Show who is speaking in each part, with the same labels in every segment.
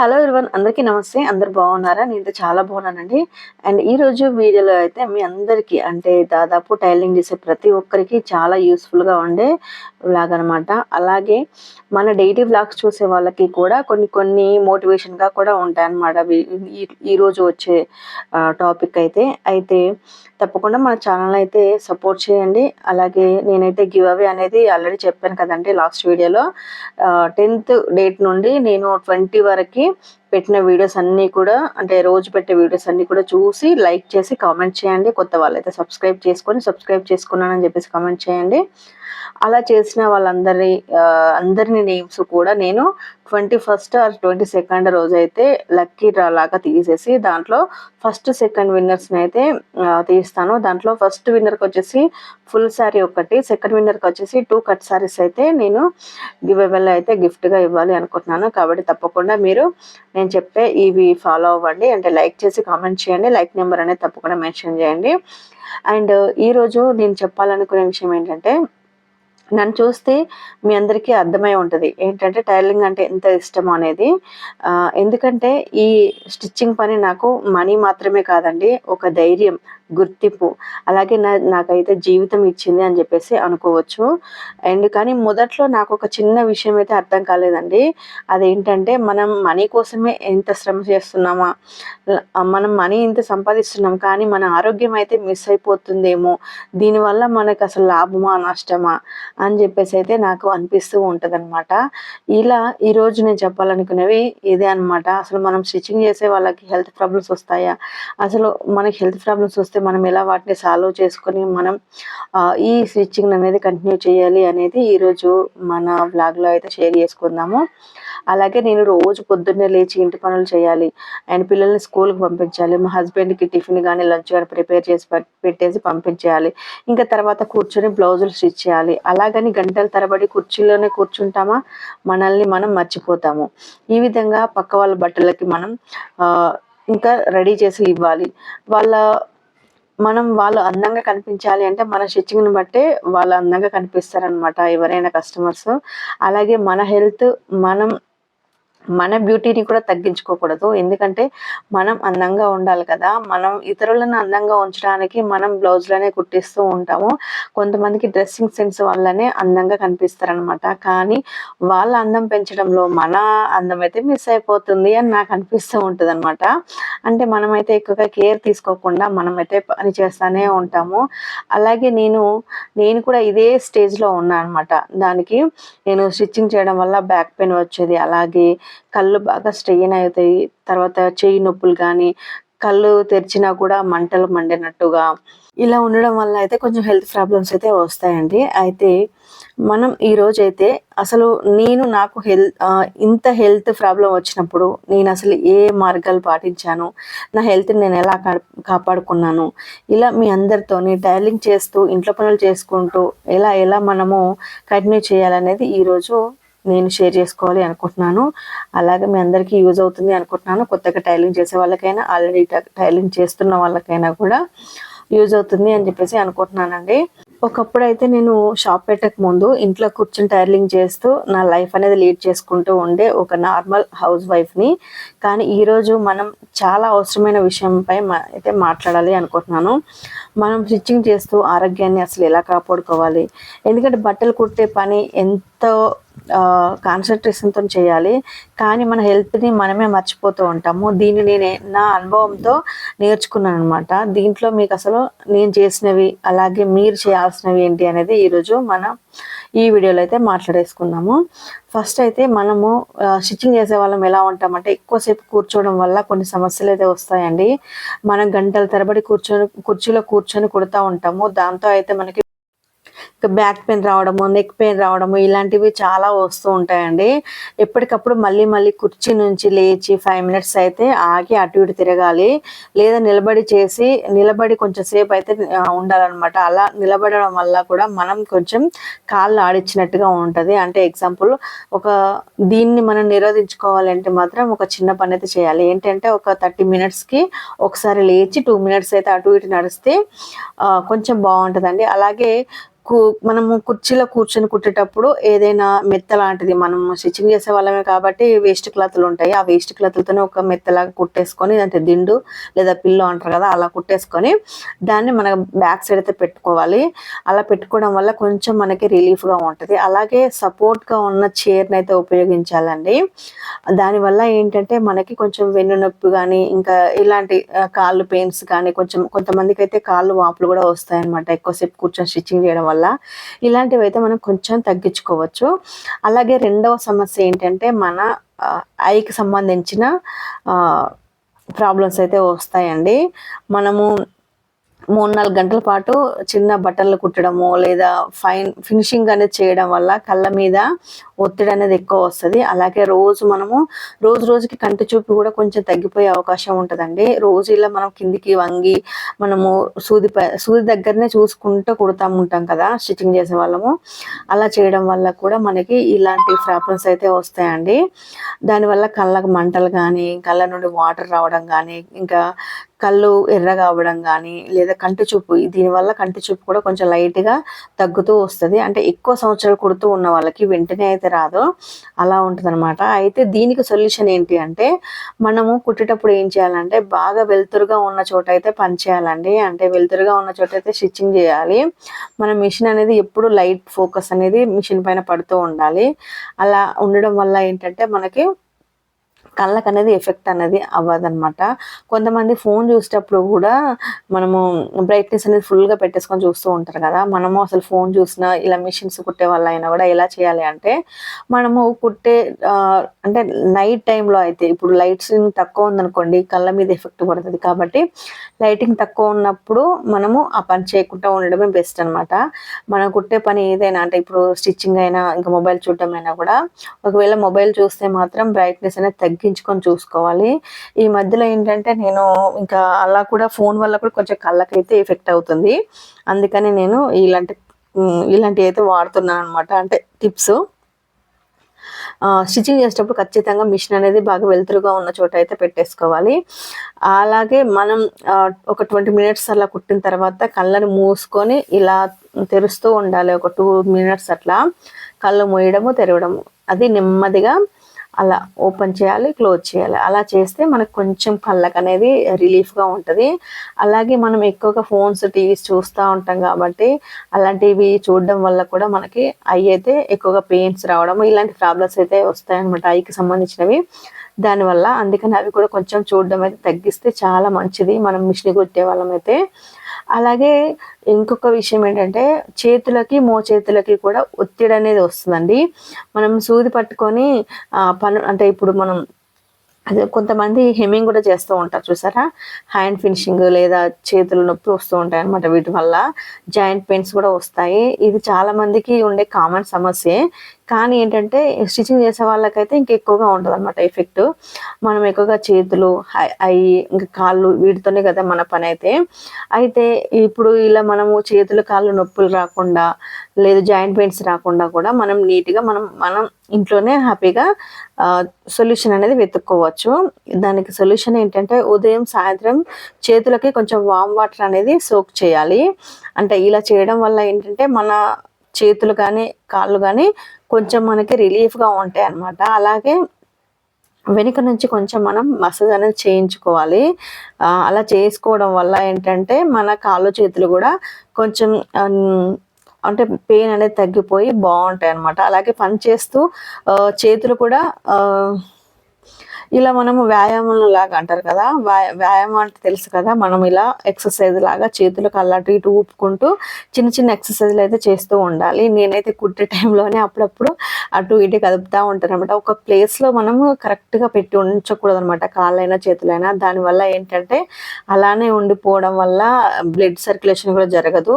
Speaker 1: Hello everyone అందరికీ నమస్తే అందరు బాగున్నారా? నేను చాలా బాగున్నానండి. అండ్ ఈరోజు వీడియోలో అయితే మీ అందరికీ అంటే దాదాపు టైలింగ్ చేసే ప్రతి ఒక్కరికి చాలా యూస్ఫుల్గా ఉండే వ్లాగ్ అనమాట అలాగే మన డైలీ వ్లాగ్స్ చూసే వాళ్ళకి కూడా కొన్ని కొన్ని మోటివేషన్గా కూడా ఉంటాయన్నమాట. ఈరోజు వచ్చే టాపిక్ అయితే. అయితే తప్పకుండా మన ఛానల్ అయితే సపోర్ట్ చేయండి. అలాగే నేనైతే గివ్ అవే అనేది ఆల్రెడీ చెప్పాను కదండి లాస్ట్ వీడియోలో టెన్త్ డేట్ నుండి నేను ట్వంటీ వరకు పెట్టిన వీడియోస్ అన్నీ కూడా అంటే రోజు పెట్టే వీడియోస్ అన్నీ కూడా చూసి లైక్ చేసి కామెంట్ చేయండి. కొత్త వాళ్ళైతే సబ్స్క్రైబ్ చేసుకొని సబ్స్క్రైబ్ చేసుకున్నానని చెప్పేసి కామెంట్ చేయండి. అలా చేసిన వాళ్ళందరి అందరిని నేమ్స్ కూడా నేను twenty first or twenty second రోజు అయితే లక్కీ డ్రా లాగా తీసేసి దాంట్లో ఫస్ట్ సెకండ్ విన్నర్స్ని అయితే తీస్తాను. దాంట్లో ఫస్ట్ విన్నర్కి వచ్చేసి ఫుల్ శారీ ఒకటి సెకండ్ విన్నర్కి వచ్చేసి టూ కట్ శారీస్ అయితే నేను గివ్ అవెల్ అయితే గిఫ్ట్గా ఇవ్వాలి అనుకుంటున్నాను. కాబట్టి తప్పకుండా మీరు నేను చెప్పే ఇవి ఫాలో అవ్వండి. అంటే లైక్ చేసి కామెంట్ చేయండి. లైక్ నెంబర్ అనేది తప్పకుండా మెన్షన్ చేయండి. అండ్ ఈరోజు నేను చెప్పాలనుకునే విషయం ఏంటంటే నన్ను చూస్తే మీ అందరికీ అర్థమై ఉంటుంది. ఏంటంటే టైలరింగ్ అంటే ఎంత ఇష్టమో అనేది. ఎందుకంటే ఈ స్టిచ్చింగ్ పని నాకు మనీ మాత్రమే కాదండి. ఒక ధైర్యం. గుర్తింపు. అలాగే నా నాకైతే జీవితం ఇచ్చింది అని చెప్పేసి అనుకోవచ్చు. అండ్ కానీ మొదట్లో నాకు ఒక చిన్న విషయం అయితే అర్థం కాలేదండి. అదేంటంటే మనం మనీ కోసమే ఎంత శ్రమ చేస్తున్నామా? మనం మనీ ఇంత సంపాదిస్తున్నాం కానీ మన ఆరోగ్యం అయితే మిస్ అయిపోతుందేమో? దీనివల్ల మనకు అసలు లాభమా నష్టమా? అని చెప్పేసి అయితే నాకు అనిపిస్తూ ఉంటుంది అనమాట ఇలా ఈరోజు నేను చెప్పాలనుకునేవి ఇదే అన్నమాట. అసలు మనం స్టిచ్చింగ్ చేసే వాళ్ళకి హెల్త్ ప్రాబ్లమ్స్ వస్తాయా? అసలు మనకి హెల్త్ ప్రాబ్లమ్స్ వస్తే మనం ఎలా వాటిని సాల్వ్ చేసుకొని మనం ఈ స్టిచ్చింగ్ అనేది కంటిన్యూ చేయాలి అనేది ఈరోజు మన వ్లాగ్లో అయితే షేర్ చేసుకుందాము. అలాగే నేను రోజు పొద్దున్నే లేచి ఇంటి పనులు చేయాలి. అండ్ పిల్లల్ని స్కూల్కి పంపించాలి. మా హస్బెండ్కి టిఫిన్ కానీ లంచ్ కానీ ప్రిపేర్ చేసి పెట్టేసి పంపించేయాలి. ఇంకా తర్వాత కూర్చొని బ్లౌజులు స్టిచ్ చేయాలి. అలాగని గంటల తరబడి కుర్చీలోనే కూర్చుంటామా? మనల్ని మనం మర్చిపోతాము. ఈ విధంగా పక్క వాళ్ళ బట్టలకి మనం ఇంకా రెడీ చేసి ఇవ్వాలి. వాళ్ళ మనం వాళ్ళు అందంగా కనిపించాలి అంటే మన స్టిచ్చింగ్ని బట్టే వాళ్ళు అందంగా కనిపిస్తారనమాట ఎవరైనా కస్టమర్స్ అలాగే మన హెల్త్ మనం మన బ్యూటీని కూడా తగ్గించుకోకూడదు. ఎందుకంటే మనం అందంగా ఉండాలి కదా. మనం ఇతరులను అందంగా ఉంచడానికి మనం బ్లౌజ్లనే కుట్టిస్తూ ఉంటాము. కొంతమందికి డ్రెస్సింగ్ సెన్స్ వల్లనే అందంగా కనిపిస్తారనమాట కానీ వాళ్ళ అందం పెంచడంలో మన అందం అయితే మిస్ అయిపోతుంది అని నాకు అనిపిస్తూ ఉంటుంది అనమాట అంటే మనమైతే ఎక్కువగా కేర్ తీసుకోకుండా మనమైతే పని చేస్తూనే ఉంటాము. అలాగే నేను నేను కూడా ఇదే స్టేజ్లో ఉన్నాను అనమాట దానికి నేను స్టిచ్చింగ్ చేయడం వల్ల బ్యాక్ పెయిన్ వచ్చేది. అలాగే కళ్ళు బాగా స్ట్రెయిన్ అవుతాయి. తర్వాత చెయ్యి నొప్పులు కానీ కళ్ళు తెరిచినా కూడా మంటలు మండినట్టుగా ఇలా ఉండడం వల్ల అయితే కొంచెం హెల్త్ ప్రాబ్లమ్స్ అయితే వస్తాయండి. అయితే మనం ఈరోజు అయితే అసలు నేను నాకు హెల్త్ ఇంత హెల్త్ ప్రాబ్లం వచ్చినప్పుడు నేను అసలు ఏ మార్గాలు పాటించాను? నా హెల్త్ని నేను ఎలా కా- కాపాడుకున్నాను? ఇలా మీ అందరితోని టైలింగ్ చేస్తూ ఇంట్లో పనులు చేసుకుంటూ ఎలా ఎలా మనము కంటిన్యూ చేయాలనేది ఈరోజు నేను షేర్ చేసుకోవాలి అనుకుంటున్నాను. అలాగే మీ అందరికీ యూజ్ అవుతుంది అనుకుంటున్నాను. కొత్తగా టైలింగ్ చేసే వాళ్ళకైనా ఆల్రెడీ టైలింగ్ చేస్తున్న వాళ్ళకైనా కూడా యూజ్ అవుతుంది అని చెప్పేసి అనుకుంటున్నానండి. ఒకప్పుడు అయితే నేను షాప్ పెట్టక ముందు ఇంట్లో కూర్చొని టైలింగ్ చేస్తూ నా లైఫ్ అనేది లీడ్ చేసుకుంటూ ఉండే ఒక నార్మల్ హౌస్ వైఫ్ని కానీ ఈరోజు మనం చాలా అవసరమైన విషయంపై మా- అయితే మాట్లాడాలి అనుకుంటున్నాను. మనం స్టిచ్చింగ్ చేస్తూ ఆరోగ్యాన్ని అసలు ఎలా కాపాడుకోవాలి? ఎందుకంటే బట్టలు కుట్టే పని ఎంతో కాన్సన్ట్రేషన్తో చేయాలి. కానీ మన హెల్త్ని మనమే మర్చిపోతూ ఉంటాము. దీన్ని నేను నా అనుభవంతో నేర్చుకున్నాను అనమాట దీంట్లో మీకు అసలు నేను చేసినవి అలాగే మీరు చేయాల్సినవి ఏంటి అనేది ఈరోజు మనం ఈ వీడియోలో అయితే మాట్లాడేసుకున్నాము ఫస్ట్ అయితే మనము స్టిచ్చింగ్ చేసే వాళ్ళం ఎలా ఉంటామంటే ఎక్కువసేపు కూర్చోవడం వల్ల కొన్ని సమస్యలు అయితే వస్తాయండి. మనం గంటల తరబడి కూర్చొని కుర్చీలో కూర్చొని కుడతా ఉంటాము. దాంతో అయితే మనకి బ్యాక్ పెయిన్ రావడము నెక్ పెయిన్ రావడము ఇలాంటివి చాలా వస్తూ ఉంటాయండి. ఎప్పటికప్పుడు మళ్ళీ మళ్ళీ కుర్చీ నుంచి లేచి ఫైవ్ మినిట్స్ అయితే ఆగి అటు ఇటు తిరగాలి. లేదా నిలబడి చేసి నిలబడి కొంచెం సేపు అయితే ఉండాలన్నమాట. అలా నిలబడడం వల్ల కూడా మనం కొంచెం కాళ్ళు ఆడిచ్చినట్టుగా ఉంటుంది. అంటే ఎగ్జాంపుల్ ఒక దీన్ని మనం నిరోధించుకోవాలంటే మాత్రం ఒక చిన్న పని అయితే చేయాలి. ఏంటంటే ఒక థర్టీ మినిట్స్కి ఒకసారి లేచి టూ మినిట్స్ అయితే అటు ఇటు నడిస్తే కొంచెం బాగుంటుందండి. అలాగే మనము కుర్చీలో కూర్చొని కుట్టేటప్పుడు ఏదైనా మెత్త లాంటిది మనం స్టిచ్చింగ్ చేసే వాళ్ళమే కాబట్టి వేస్ట్ క్లాత్లు ఉంటాయి. ఆ వేస్ట్ క్లాత్లతోనే ఒక మెత్తలాగా కుట్టేసుకొని అంటే దిండు లేదా పిల్లో అంటారు కదా అలా కుట్టేసుకొని దాన్ని మన బ్యాక్ సైడ్ అయితే పెట్టుకోవాలి. అలా పెట్టుకోవడం వల్ల కొంచెం మనకి రిలీఫ్గా ఉంటుంది. అలాగే సపోర్ట్గా ఉన్న చైర్ని అయితే ఉపయోగించాలండి. దానివల్ల ఏంటంటే మనకి కొంచెం వెన్ను నొప్పి కానీ ఇంకా ఇలాంటి కాళ్ళు పెయిన్స్ కానీ కొంచెం కొంతమందికి అయితే కాళ్ళు వాపులు కూడా వస్తాయన్నమాట. ఎక్కువసేపు కూర్చొని స్టిచ్చింగ్ చేయడం వల్ల. ఇలాంటివి అయితే మనం కొంచెం తగ్గించుకోవచ్చు. అలాగే రెండవ సమస్య ఏంటంటే మన ఐకి సంబంధించిన ప్రాబ్లమ్స్ అయితే వస్తాయండి. మనము మూడు నాలుగు గంటల పాటు చిన్న బట్టలు కుట్టడము లేదా ఫైన్ ఫినిషింగ్ అనేది చేయడం వల్ల కళ్ళ మీద ఒత్తిడి అనేది ఎక్కువ వస్తుంది. అలాగే రోజు మనము రోజు రోజుకి కంటి చూపు కూడా కొంచెం తగ్గిపోయే అవకాశం ఉంటుందండి. రోజు ఇలా మనం కిందికి వంగి మనము సూది సూది దగ్గరనే చూసుకుంటూ కుడతా ఉంటాం కదా స్టిచ్చింగ్ చేసే వాళ్ళము. అలా చేయడం వల్ల కూడా మనకి ఇలాంటి ప్రాబ్లమ్స్ అయితే వస్తాయండి. దానివల్ల కళ్ళకు మంటలు కానీ కళ్ళ నుండి వాటర్ రావడం కానీ ఇంకా కళ్ళు ఎర్రగా అవ్వడం కానీ లేదా కంటి చూపు దీనివల్ల కంటి చూపు కూడా కొంచెం లైట్గా తగ్గుతూ వస్తుంది. అంటే ఎక్కువ సంవత్సరాలు కుడుతూ ఉన్న వాళ్ళకి వెంటనే అయితే రాదు. అలా ఉంటుంది అనమాట అయితే దీనికి సొల్యూషన్ ఏంటి అంటే మనము కుట్టేటప్పుడు ఏం చేయాలంటే బాగా వెలుతురుగా ఉన్న చోట అయితే పని చేయాలండి. అంటే వెలుతురుగా ఉన్న చోట అయితే స్టిచ్చింగ్ చేయాలి. మన మిషన్ అనేది ఎప్పుడు లైట్ ఫోకస్ అనేది మిషన్ పైన పడుతూ ఉండాలి. అలా ఉండడం వల్ల ఏంటంటే మనకి కళ్ళకు అనేది ఎఫెక్ట్ అనేది అవ్వదనమాట కొంతమంది ఫోన్ చూసేటప్పుడు కూడా మనము బ్రైట్నెస్ అనేది ఫుల్గా పెట్టేసుకొని చూస్తూ ఉంటారు కదా. మనము అసలు ఫోన్ చూసినా ఇలా మిషన్స్ కుట్టే వాళ్ళ అయినా కూడా ఎలా చేయాలి అంటే మనము కుట్టే అంటే నైట్ టైంలో అయితే ఇప్పుడు లైట్స్ తక్కువ ఉందనుకోండి కళ్ళ మీద ఎఫెక్ట్ పడుతుంది కాబట్టి లైటింగ్ తక్కువ ఉన్నప్పుడు మనము ఆ పని చేయకుండా ఉండడమే బెస్ట్ అనమాట మనం కుట్టే పని ఏదైనా అంటే ఇప్పుడు స్టిచ్చింగ్ అయినా ఇంకా మొబైల్ చూడటం అయినా కూడా ఒకవేళ మొబైల్ చూస్తే మాత్రం బ్రైట్నెస్ అనేది తగ్గి తగ్గించుకొని చూసుకోవాలి. ఈ మధ్యలో ఏంటంటే నేను ఇంకా అలా కూడా ఫోన్ వల్ల కూడా కొంచెం కళ్ళకైతే ఎఫెక్ట్ అవుతుంది. అందుకని నేను ఇలాంటి ఇలాంటివి అయితే వాడుతున్నాను అనమాట అంటే టిప్స్. స్టిచ్చింగ్ చేసేటప్పుడు ఖచ్చితంగా మిషన్ అనేది బాగా వెలుతురుగా ఉన్న చోట అయితే పెట్టేసుకోవాలి. అలాగే మనం ఒక ట్వంటీ మినిట్స్ అలా కుట్టిన తర్వాత కళ్ళను మూసుకొని ఇలా తెరుస్తూ ఉండాలి. ఒక టూ మినిట్స్ అట్లా కళ్ళు మూయడము తెరవడము. అది నెమ్మదిగా అలా ఓపెన్ చేయాలి క్లోజ్ చేయాలి. అలా చేస్తే మనకు కొంచెం కళ్ళకు అనేది రిలీఫ్గా ఉంటుంది. అలాగే మనం ఎక్కువగా ఫోన్స్ టీవీస్ చూస్తూ ఉంటాం కాబట్టి అలాంటివి చూడడం వల్ల కూడా మనకి ఐ అయితే ఎక్కువగా పెయిన్స్ రావడం ఇలాంటి ప్రాబ్లమ్స్ అయితే వస్తాయన్నమాట ఐకి సంబంధించినవి. దానివల్ల అందుకని అవి కూడా కొంచెం చూడడం అయితే తగ్గిస్తే చాలా మంచిది. మనం మిషన్ కొట్టే వాళ్ళం అయితే అలాగే ఇంకొక విషయం ఏంటంటే చేతులకి మో చేతులకి కూడా ఒత్తిడి అనేది వస్తుందండి. మనం సూది పట్టుకొని పను అంటే ఇప్పుడు మనం అదే కొంతమంది హెమ్మింగ్ కూడా చేస్తూ ఉంటారు చూసారా? హ్యాండ్ ఫినిషింగ్ లేదా చేతులు నొప్పి వస్తూ ఉంటాయి అనమాట వీటి వల్ల. జాయింట్ పెయిన్స్ కూడా వస్తాయి. ఇది చాలా మందికి ఉండే కామన్ సమస్య. కానీ ఏంటంటే స్టిచ్చింగ్ చేసే వాళ్ళకైతే ఇంకా ఎక్కువగా ఉంటుంది అనమాట ఎఫెక్ట్ మనం ఎక్కువగా చేతులు అయి ఇంకా కాళ్ళు వీటితోనే కదా మన పని అయితే అయితే ఇప్పుడు ఇలా మనము చేతులు కాళ్ళు నొప్పులు రాకుండా లేదు జాయింట్ పెయిన్స్ రాకుండా కూడా మనం నీట్గా మనం మనం ఇంట్లోనే హ్యాపీగా సొల్యూషన్ అనేది వెతుక్కోవచ్చు. దానికి సొల్యూషన్ ఏంటంటే ఉదయం సాయంత్రం చేతులకి కొంచెం వామ్ వాటర్ అనేది సోక్ చేయాలి. అంటే ఇలా చేయడం వల్ల ఏంటంటే మన చేతులు కానీ కాళ్ళు కానీ కొంచెం మనకి రిలీఫ్గా ఉంటాయి అన్నమాట. అలాగే వెనుక నుంచి కొంచెం మనం మసాజ్ అనేది చేయించుకోవాలి. అలా చేసుకోవడం వల్ల ఏంటంటే మన కాళ్ళు చేతులు కూడా కొంచెం అంటే పెయిన్ అనేది తగ్గిపోయి బాగుంటాయి అనమాట అలాగే పని చేస్తూ చేతులు కూడా ఇలా మనము వ్యాయామం లాగా అంటారు కదా వ్యాయామం అంటే తెలుసు కదా మనం ఇలా ఎక్సర్సైజ్ లాగా చేతులకు అల్లాటు ఇటు ఊపుకుంటూ చిన్న చిన్న ఎక్సర్సైజ్లు అయితే చేస్తూ ఉండాలి. నేనైతే కుట్టే టైంలోనే అప్పుడప్పుడు అటు ఇటు కదుపుతూ ఉంటాను అనమాట ఒక ప్లేస్లో మనము కరెక్ట్గా పెట్టి ఉంచకూడదు అనమాట కాళ్ళైనా చేతులైనా. దానివల్ల ఏంటంటే అలానే ఉండిపోవడం వల్ల బ్లడ్ సర్క్యులేషన్ కూడా జరగదు.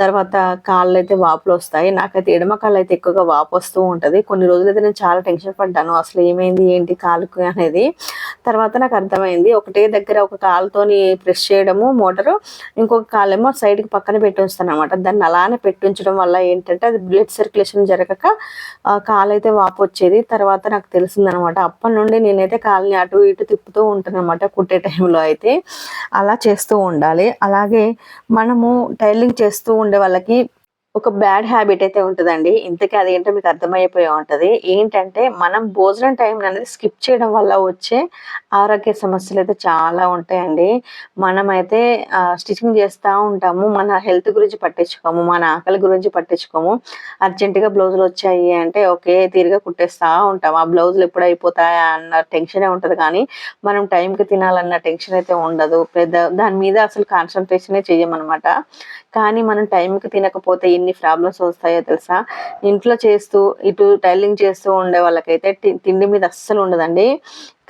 Speaker 1: తర్వాత కాళ్ళు అయితే వాపులు వస్తాయి నాకైతే ఎడమ కాళ్ళు అయితే ఎక్కువగా వాపు వస్తూ ఉంటుంది. కొన్ని రోజులైతే నేను చాలా టెన్షన్ పడ్డాను. అసలు ఏమైంది? ఏంటి కాలుకు అనేది. తర్వాత నాకు అర్థమైంది. ఒకటే దగ్గర ఒక కాలుతోని ప్రెస్ చేయడము మోటారు ఇంకొక కాలేమో సైడ్కి పక్కన పెట్టి ఉంచుతాను అనమాట దాన్ని అలానే పెట్టి ఉంచడం వల్ల ఏంటంటే అది బ్లడ్ సర్క్యులేషన్ జరగక కాలు అయితే వాపు వచ్చేది తర్వాత నాకు తెలిసిందనమాట అప్పటి నుండి నేనైతే కాలుని అటు ఇటు తిప్పుతూ ఉంటాను అనమాట కుట్టే టైంలో అయితే. అలా చేస్తూ ఉండాలి. అలాగే మనము టైలింగ్ చేస్తూ ఉండే వాళ్ళకి ఒక బ్యాడ్ హ్యాబిట్ అయితే ఉంటుందండి ఇంతకీ అదేంటో మీకు అర్థమైపోయే ఉంటుంది ఏంటంటే మనం భోజనం టైం అనేది స్కిప్ చేయడం వల్ల వచ్చే ఆరోగ్య సమస్యలు అయితే చాలా ఉంటాయండి. మనమైతే స్టిచింగ్ చేస్తూ ఉంటాము. మన హెల్త్ గురించి పట్టించుకోము. మన ఆకలి గురించి పట్టించుకోము. అర్జెంట్‌గా బ్లౌజులొచ్చాయి అంటే ఓకే. తీరుగా కుట్టేస్తూ ఉంటాం. ఆ బ్లౌజులు ఎప్పుడు అయిపోతాయా అన్న టెన్షనే ఉంటుంది కానీ, మనం టైంకి తినాలన్న టెన్షన్ అయితే ఉండదు. పెద్ద దాని మీద అసలు కాన్సన్ట్రేషనే చేయమన్నమాట కానీ మనం టైంకి తినకపోతే ఎన్ని ప్రాబ్లమ్స్ వస్తాయో తెలుసా? ఇంట్లో చేస్తూ, ఇటు టైలింగ్ చేస్తూ ఉండే వాళ్ళకైతే తిండి మీద అస్సలు ఉండదండి.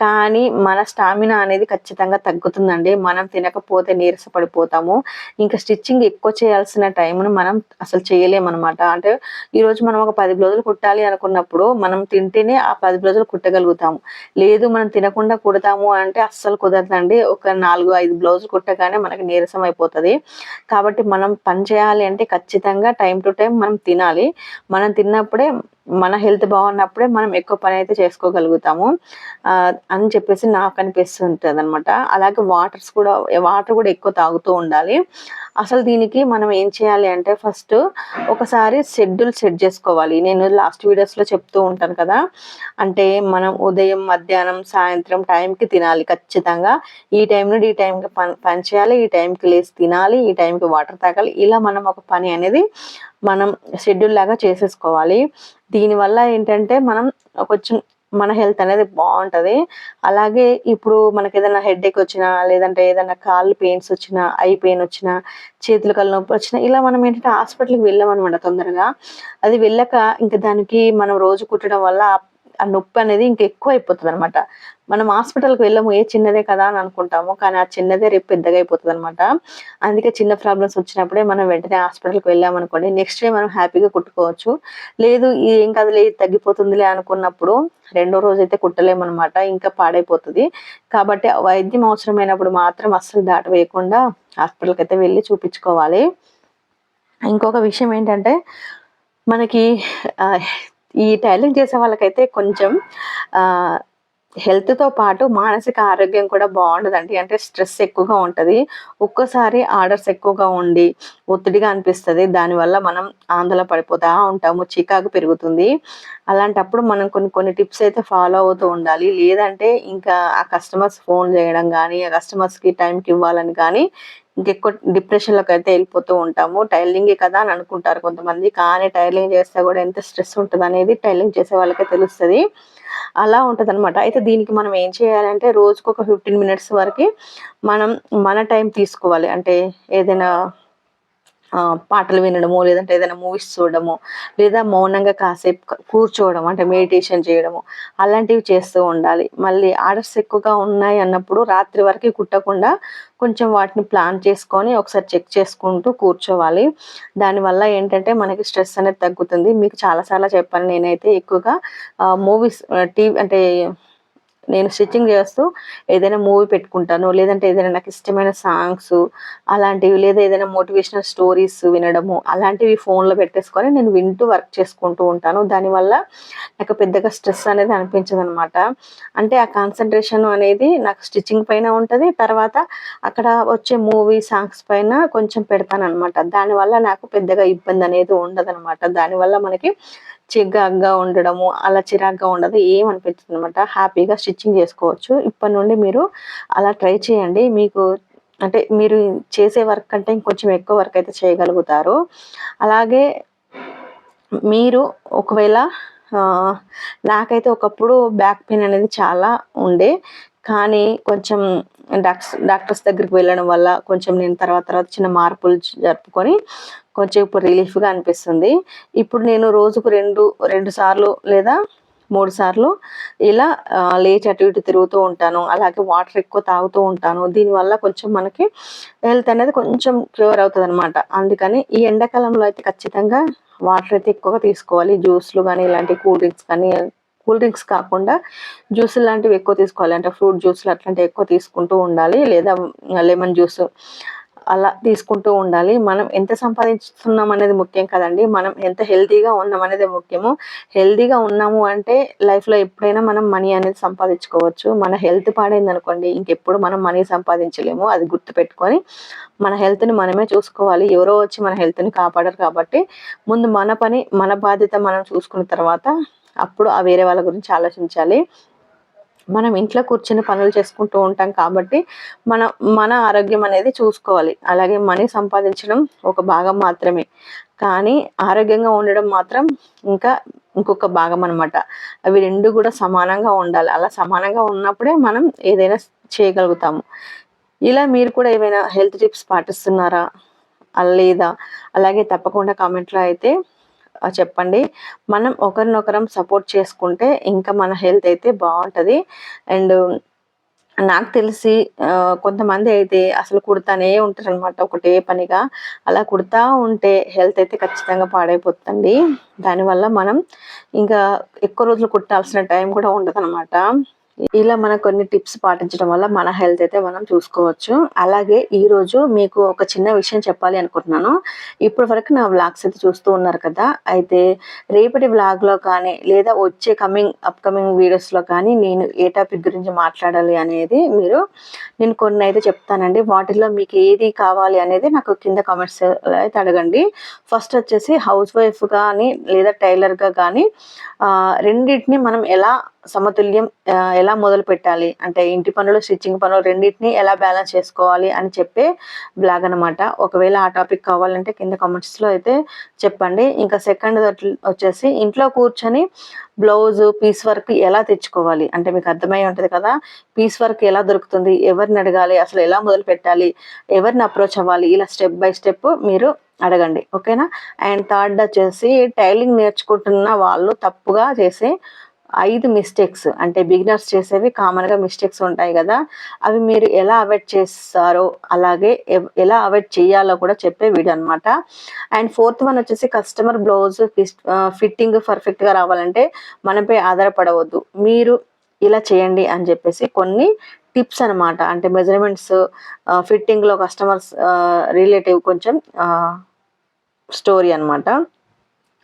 Speaker 1: కానీ మన స్టామినా అనేది ఖచ్చితంగా తగ్గుతుందండి. మనం తినకపోతే నీరస పడిపోతాము. ఇంకా స్టిచ్చింగ్ ఎక్కువ చేయాల్సిన టైంను మనం అసలు చేయలేమన్నమాట అంటే ఈరోజు మనం ఒక పది బ్లౌజులు కుట్టాలి అనుకున్నప్పుడు, మనం తింటేనే ఆ పది బ్లౌజులు కుట్టగలుగుతాము. లేదు మనం తినకుండా కుడతాము అంటే అస్సలు కుదరదండి. ఒక 4, 5 బ్లౌజులు కుట్టగానే మనకి నీరసం అయిపోతుంది కాబట్టి మనం పని చేయాలి అంటే ఖచ్చితంగా టైం టు టైం మనం తినాలి. మనం తిన్నప్పుడే మన హెల్త్ బాగున్నప్పుడే మనం ఎక్కువ పని అయితే చేసుకోగలుగుతాము. అని చెప్పేసి నాకు అనిపిస్తుంటదనమాట. అలాగే వాటర్స్ కూడా వాటర్ కూడా ఎక్కువ తాగుతూ ఉండాలి. అసలు దీనికి మనం ఏం చేయాలి అంటే ఫస్ట్ ఒకసారి షెడ్యూల్ సెట్ చేసుకోవాలి. నేను లాస్ట్ వీడియోస్‌లో చెప్తూ ఉంటాను కదా! అంటే మనం ఉదయం, మధ్యాహ్నం, సాయంత్రం టైంకి తినాలి ఖచ్చితంగా. ఈ టైం నుండి ఈ టైంకి పని పని చేయాలి. ఈ టైంకి లేచి తినాలి. ఈ టైంకి వాటర్ తాగాలి. ఇలా మనం ఒక పని అనేది మనం షెడ్యూల్ లాగా చేసేసుకోవాలి. దీనివల్ల ఏంటంటే మనం కొంచెం మన హెల్త్ అనేది బాగుంటుంది అలాగే ఇప్పుడు మనకి ఏదైనా హెడేక్ వచ్చినా, లేదంటే ఏదైనా కాళ్ళు పెయిన్స్ వచ్చినా, ఐ పెయిన్ వచ్చినా, చేతులు కళ్ళు నొప్పి వచ్చినా ఇలా మనం ఏంటంటే హాస్పిటల్‌కి వెళ్ళామనమాట తొందరగా. అది వెళ్ళాక ఇంకా దానికి మనం రోజు కుట్టడం వల్ల ఆ నొప్పి అనేది ఇంకా ఎక్కువ అనమాట మనం హాస్పిటల్‌కి వెళ్ళము. ఏ చిన్నదే కదా అని అనుకుంటాము. కానీ ఆ చిన్నదే రేపు పెద్దగా అయిపోతుంది అనమాట అందుకే చిన్న ప్రాబ్లమ్స్ వచ్చినప్పుడే మనం వెంటనే హాస్పిటల్‌కి వెళ్ళామనుకోండి, నెక్స్ట్ డే మనం హ్యాపీగా కుట్టుకోవచ్చు. లేదు ఏం కదలే తగ్గిపోతుందిలే అనుకున్నప్పుడు రెండో రోజు అయితే కుట్టలేమనమాట. ఇంకా పాడైపోతుంది కాబట్టి వైద్యం అవసరమైనప్పుడు మాత్రం అస్సలు దాటవేయకుండా అయితే వెళ్ళి చూపించుకోవాలి. ఇంకొక విషయం ఏంటంటే మనకి ఈ టైలింగ్ చేసే వాళ్ళకైతే కొంచెం హెల్త్‌తో పాటు మానసిక ఆరోగ్యం కూడా బాగుండదండి అంటే స్ట్రెస్ ఎక్కువగా ఉంటుంది ఒక్కోసారి ఆర్డర్స్ ఎక్కువగా ఉండి, ఒత్తిడిగా అనిపిస్తుంది దానివల్ల మనం ఆందోళన పడిపోతూ ఉంటాము. చికాకు పెరుగుతుంది. అలాంటప్పుడు మనం కొన్ని కొన్ని టిప్స్ అయితే ఫాలో అవుతూ ఉండాలి. లేదంటే ఇంకా ఆ కస్టమర్స్ ఫోన్ చేయడం కానీ ఆ కస్టమర్స్‌కి టైంకి ఇవ్వాలని కానీ ఇంకెక్కువ అయితే వెళ్ళిపోతూ ఉంటాము. టైలరింగే కదా అని అనుకుంటారు కొంతమంది. కానీ టైలరింగ్ చేస్తే కూడా ఎంత స్ట్రెస్ ఉంటుంది అనేది టైలరింగ్ చేసే వాళ్ళకే తెలుస్తుంది అలా ఉంటుంది అనమాట అయితే దీనికి మనం ఏం చేయాలంటే రోజుకొక 15 మినిట్స్ వరకు మనం మన టైం తీసుకోవాలి. అంటే ఏదైనా పాటలు వినడము లేదంటే ఏదైనా మూవీస్ చూడడము లేదా మౌనంగా కాసేపు కూర్చోవడం అంటే మెడిటేషన్ చేయడము, అలాంటివి చేస్తూ ఉండాలి. మళ్ళీ ఆర్డర్స్ ఎక్కువగా ఉన్నాయి అన్నప్పుడు రాత్రి వరకు కుట్టకుండా కొంచెం వాటిని ప్లాన్ చేసుకొని ఒకసారి చెక్ చేసుకుంటూ కూర్చోవాలి. దానివల్ల ఏంటంటే మనకి స్ట్రెస్ అనేది తగ్గుతుంది. మీకు చాలాసార్లు చెప్పాలి చెప్పాను నేనైతే ఎక్కువగా మూవీస్ టీవీ అంటే నేను స్టిచ్చింగ్ చేస్తూ ఏదైనా మూవీ పెట్టుకుంటాను. లేదంటే ఏదైనా నాకు ఇష్టమైన సాంగ్స్ అలాంటివి లేదా ఏదైనా మోటివేషనల్ స్టోరీస్ వినడము అలాంటివి ఫోన్‌లో పెట్టేసుకొని నేను వింటూ వర్క్ చేసుకుంటూ ఉంటాను. దానివల్ల నాకు పెద్దగా స్ట్రెస్ అనేది అనిపించదనమాట. అంటే ఆ కాన్సన్ట్రేషన్ అనేది నాకు స్టిచ్చింగ్ పైన ఉంటుంది తర్వాత అక్కడ వచ్చే మూవీ సాంగ్స్ పైన కొంచెం పెడతాను అనమాట దానివల్ల నాకు పెద్దగా ఇబ్బంది అనేది ఉండదనమాట. దానివల్ల మనకి చిగ్గాగ్గా ఉండడము, అలా చిరాగ్గా ఉండదు. ఏం అనిపించదనమాట. హ్యాపీగా స్టిచ్చింగ్ చేసుకోవచ్చు. ఇప్పటి నుండి మీరు అలా ట్రై చేయండి. మీకు అంటే మీరు చేసే వర్క్ కంటే ఇంకొంచెం ఎక్కువ వర్క్ అయితే చేయగలుగుతారు. అలాగే మీరు ఒకవేళ నాకైతే ఒకప్పుడు బ్యాక్ పెయిన్ అనేది చాలా ఉండే. కానీ కొంచెం డాక్టర్స్ డాక్టర్స్ దగ్గరికి వెళ్ళడం వల్ల కొంచెం నేను తర్వాత తర్వాత చిన్న మార్పులు జరుపుకొని కొంచెం ఇప్పుడు రిలీఫ్‌గా అనిపిస్తుంది. ఇప్పుడు నేను రోజుకు 2, 2 సార్లు లేదా మూడు సార్లు ఇలా లేచి అటు ఇటు తిరుగుతూ ఉంటాను. అలాగే వాటర్ ఎక్కువ తాగుతూ ఉంటాను. దీనివల్ల కొంచెం మనకి హెల్త్ అనేది కొంచెం క్యూర్ అవుతుంది అనమాట అందుకని ఈ ఎండాకాలంలో అయితే ఖచ్చితంగా వాటర్ అయితే ఎక్కువగా తీసుకోవాలి. జ్యూస్‌లు కానీ ఇలాంటి కూల్ డ్రింక్స్ కానీ కూల్ డ్రింక్స్ కాకుండా జ్యూస్ లాంటివి ఎక్కువ తీసుకోవాలి. అంటే ఫ్రూట్ జ్యూస్‌లు అట్లాంటివి ఎక్కువ తీసుకుంటూ ఉండాలి. లేదా లెమన్ జ్యూస్ అలా తీసుకుంటూ ఉండాలి. మనం ఎంత సంపాదిస్తున్నాం అనేది ముఖ్యం కదండి. మనం ఎంత హెల్తీగా ఉన్నాం అనేది ముఖ్యము. హెల్తీగా ఉన్నాము అంటే లైఫ్లో ఎప్పుడైనా మనం మనీ అనేది సంపాదించుకోవచ్చు. మన హెల్త్ పాడైంది అనుకోండి ఇంకెప్పుడు మనం మనీ సంపాదించలేము. అది గుర్తుపెట్టుకొని మన హెల్త్ని మనమే చూసుకోవాలి. ఎవరో వచ్చి మన హెల్త్ని కాపాడరు కాబట్టి ముందు మన పని మన బాధ్యత మనం చూసుకున్న తర్వాత అప్పుడు ఆ వేరే వాళ్ళ గురించి ఆలోచించాలి. మనం ఇంట్లో కూర్చొని పనులు చేసుకుంటూ ఉంటాం కాబట్టి మన మన ఆరోగ్యం అనేది చూసుకోవాలి. అలాగే మనీ సంపాదించడం ఒక భాగం మాత్రమే. కానీ ఆరోగ్యంగా ఉండడం మాత్రం ఇంకా ఇంకొక భాగం అనమాట అవి రెండు కూడా సమానంగా ఉండాలి. అలా సమానంగా ఉన్నప్పుడే మనం ఏదైనా చేయగలుగుతాము. ఇలా మీరు కూడా ఏమైనా హెల్త్ టిప్స్ పాటిస్తున్నారా? లేదా? అలాగే తప్పకుండా కామెంట్లో అయితే చెప్పండి. మనం ఒకరినొకరం సపోర్ట్ చేసుకుంటే ఇంకా మన హెల్త్ అయితే బాగుంటుంది. అండ్ నాకు తెలిసి కొంతమంది అయితే అసలు కుడతానే ఉంటారు అనమాట ఒకటే పనిగా. అలా కుడతా ఉంటే హెల్త్ అయితే ఖచ్చితంగా పాడైపోతుంది దానివల్ల మనం ఇంకా ఎక్కువ రోజులు కుట్టాల్సిన టైం కూడా ఉండదు అనమాట ఇలా మన కొన్ని టిప్స్ పాటించడం వల్ల మన హెల్త్ అయితే మనం చూసుకోవచ్చు. అలాగే ఈరోజు మీకు ఒక చిన్న విషయం చెప్పాలి అనుకుంటున్నాను. ఇప్పటి వరకు నా వ్లాగ్స్ అయితే చూస్తూ ఉన్నారు కదా. అయితే రేపటి వ్లాగ్లో కానీ లేదా వచ్చే కమింగ్ అప్కమింగ్ వీడియోస్లో కానీ నేను ఏ టాపిక్ గురించి మాట్లాడాలి అనేది మీరు నేను కొన్ని అయితే చెప్తానండి. వాటిల్లో మీకు ఏది కావాలి అనేది నాకు కింద కామెంట్స్ అయితే అడగండి. ఫస్ట్ వచ్చేసి హౌస్ వైఫ్ కానీ లేదా టైలర్గా కానీ రెండింటిని మనం ఎలా సమతుల్యం ఎలా మొదలు పెట్టాలి? అంటే ఇంటి పనులు స్టిచ్చింగ్ పనులు రెండింటిని ఎలా బ్యాలెన్స్ చేసుకోవాలి అని చెప్పే బ్లాగ్ అనమాట ఒకవేళ ఆ టాపిక్ కావాలంటే కింద కామెంట్స్లో అయితే చెప్పండి. ఇంకా సెకండ్ వచ్చేసి ఇంట్లో కూర్చొని బ్లౌజ్ పీస్ వర్క్ ఎలా తెచ్చుకోవాలి? అంటే మీకు అర్థమై ఉంటుంది కదా పీస్ వర్క్ ఎలా దొరుకుతుంది? ఎవరిని అడగాలి? అసలు ఎలా మొదలు పెట్టాలి? ఎవరిని అప్రోచ్ అవ్వాలి? ఇలా స్టెప్ బై స్టెప్ మీరు అడగండి. ఓకేనా? అండ్ థర్డ్ వచ్చేసి టైలింగ్ నేర్చుకుంటున్న వాళ్ళు తప్పుగా చేసే ఐదు మిస్టేక్స్ అంటే బిగినర్స్ చేసేవి కామన్గా మిస్టేక్స్ ఉంటాయి కదా అవి మీరు ఎలా అవాయిడ్ చేస్తారో అలాగే ఎలా అవాయిడ్ చేయాలో కూడా చెప్పే వీడియో అనమాట అండ్ ఫోర్త్ వన్ వచ్చేసి కస్టమర్ బ్లౌజ్ ఫిట్టింగ్ పర్ఫెక్ట్గా రావాలంటే మనపై ఆధారపడవద్దు. మీరు ఇలా చేయండి అని చెప్పేసి కొన్ని టిప్స్ అనమాట అంటే మెజర్మెంట్స్ ఫిట్టింగ్లో కస్టమర్స్ రిలేటివ్ కొంచెం స్టోరీ అనమాట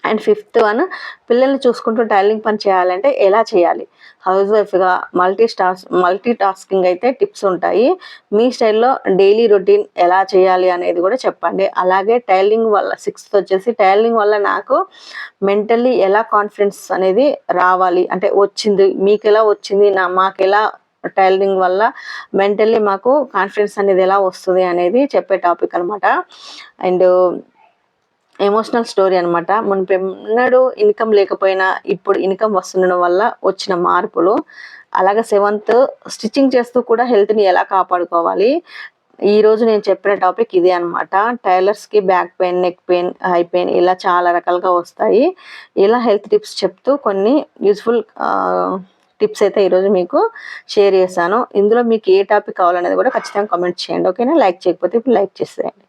Speaker 1: అండ్ ఫిఫ్త్ వన్ పిల్లల్ని చూసుకుంటూ టైలింగ్ పని చేయాలంటే ఎలా చేయాలి? హౌస్ వైఫ్గా మల్టీ స్టాస్ మల్టీ టాస్కింగ్ అయితే టిప్స్ ఉంటాయి. మీ స్టైల్లో డైలీ రొటీన్ ఎలా చేయాలి అనేది కూడా చెప్పండి. అలాగే టైలింగ్ వల్ల సిక్స్త్ వచ్చేసి టైలింగ్ వల్ల నాకు మెంటల్లీ ఎలా కాన్ఫిడెన్స్ అనేది రావాలి? అంటే వచ్చింది మీకు ఎలా వచ్చింది? నా మాకు ఎలా టైలరింగ్ వల్ల మెంటల్లీ మాకు కాన్ఫిడెన్స్ అనేది ఎలా వస్తుంది అనేది చెప్పే టాపిక్ అనమాట అండ్ ఎమోషనల్ స్టోరీ అనమాట మునిపెన్నడు ఇన్కమ్ లేకపోయినా ఇప్పుడు ఇన్కమ్ వస్తుండడం వల్ల వచ్చిన మార్పులు అలాగే సెవెంత్ స్టిచ్చింగ్ చేస్తూ కూడా హెల్త్ని ఎలా కాపాడుకోవాలి? ఈ రోజు నేను చెప్పిన టాపిక్ ఇదే అనమాట టైలర్స్కి back pain neck pain high pain ఇలా చాలా రకాలుగా వస్తాయి. ఇలా హెల్త్ టిప్స్ చెప్తూ కొన్ని యూస్ఫుల్ టిప్స్ అయితే ఈరోజు మీకు షేర్ చేశాను. ఇందులో మీకు ఏ టాపిక్ కావాలనేది కూడా ఖచ్చితంగా కామెంట్ చేయండి ఓకేనా లైక్ చేయకపోతే ఇప్పుడు లైక్ చేసేయండి.